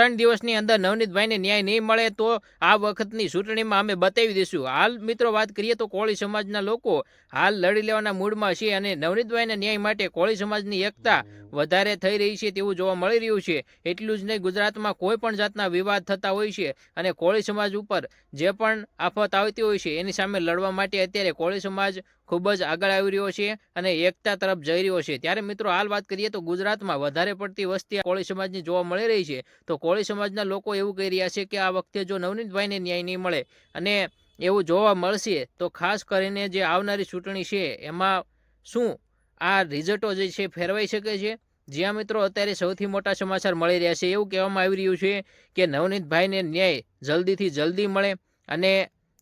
ત્રણ દિવસની અંદર નવનીતભાઈને ન્યાય નહીં મળે તો આ વખતની ચૂંટણીમાં અમે બતાવી દઈશું. હાલ મિત્રો વાત કરીએ તો કોળી સમાજના લોકો હાલ લડી લેવાના મૂડમાં છે અને નવનીતભાઈના ન્યાય માટે કોળી સમાજની એકતા વધારે થઈ રહી છે તેવું જોવા મળી રહ્યું છે. એટલું જ નહીં, ગુજરાતમાં કોઈ પણ જાતના વિવાદ થતા હોય છે અને કોળી સમાજ ઉપર જે પણ આફત આવતી હોય છે એની સામે લડવા માટે અત્યારે કોળી સમાજ ખૂબ જ આગળ આવી રહ્યો છે અને એકતા તરફ જઈ રહ્યો છે. ત્યારે મિત્રો, હાલ વાત કરીએ તો ગુજરાતમાં વધારે પડતી વસ્તી કોળી સમાજની જોવા મળી રહી છે. તો કોળી સમાજના લોકો એવું કહી રહ્યા છે કે આ વખતે જો નવનીતભાઈને ન્યાય નહીં મળે અને એવું જોવા મળશે, તો ખાસ કરીને જે આવનારી ચૂંટણી છે એમાં શું આ રિઝલ્ટો જે છે ફેરવાઈ શકે છે. જ્યાં મિત્રો અત્યારે સૌથી મોટા સમાચાર મળી રહ્યા છે, એવું કહેવામાં આવી રહ્યું છે કે નવનીતભાઈને ન્યાય જલ્દીથી જલ્દી મળે અને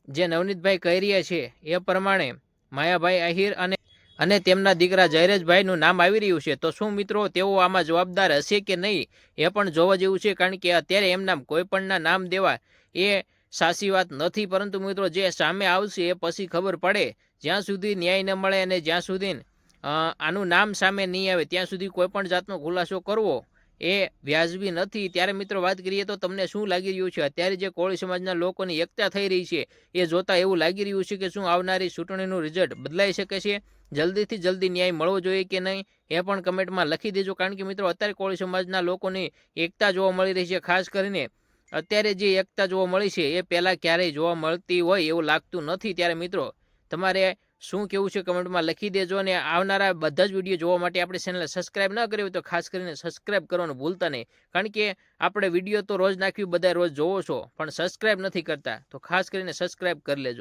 જે નવનીતભાઈ કહી રહ્યા છે એ પ્રમાણે માયાભાઈ આહિર અને અને તેમના દીકરા જયરેજભાઈનું નામ આવી રહ્યું છે. તો શું મિત્રો તેઓ આમાં જવાબદાર હશે કે નહીં એ પણ જોવા જેવું છે, કારણ કે અત્યારે એમના કોઈ પણના નામ દેવા એ સાચી વાત નથી. પરંતુ મિત્રો જે સામે આવશે એ પછી ખબર પડે. જ્યાં સુધી ન્યાય ન મળે અને જ્યાં સુધી આનું નામ સામે નહીં આવે, ત્યાં સુધી કોઈ પણ જાતનો ખુલાસો કરવો એ વ્યાજબી નથી. ત્યારે મિત્રો વાત કરીએ તો તમને શું લાગી રહ્યું છે? અત્યારે જે કોળી સમાજના લોકોની એકતા થઈ રહી છે, એ જોતા એવું લાગી રહ્યું છે કે શું આવનારી ચૂંટણીનું રિઝલ્ટ બદલાઈ શકે છે? જલ્દીથી જલ્દી ન્યાય મળવો જોઈએ કે નહીં? એ પણ કમેન્ટમાં લખી દેજો. કારણ કે મિત્રો અત્યારે કોળી સમાજના લોકોની એકતા જોવા મળી રહી છે. ખાસ કરીને અત્યારે જે એકતા જોવા મળી છે, એ પહેલાં ક્યારેય જોવા મળતી હોય એવું લાગતું નથી. ત્યારે મિત્રો તમારે શું કેવું છે કમેન્ટમાં લખી દેજો અને આવનારા બધા જ વીડિયો જોવા માટે આપણે ચેનલ સબસ્ક્રાઇબ ન કરી હોય તો ખાસ કરીને સબસ્ક્રાઇબ કરવાનું ભૂલતા નહીં. કારણ કે આપણે વીડિયો તો રોજ નાખ્યું બધા રોજ જોવો છો, પણ સબસ્ક્રાઇબ નથી કરતા. તો ખાસ કરીને સબસ્ક્રાઇબ કરી લેજો.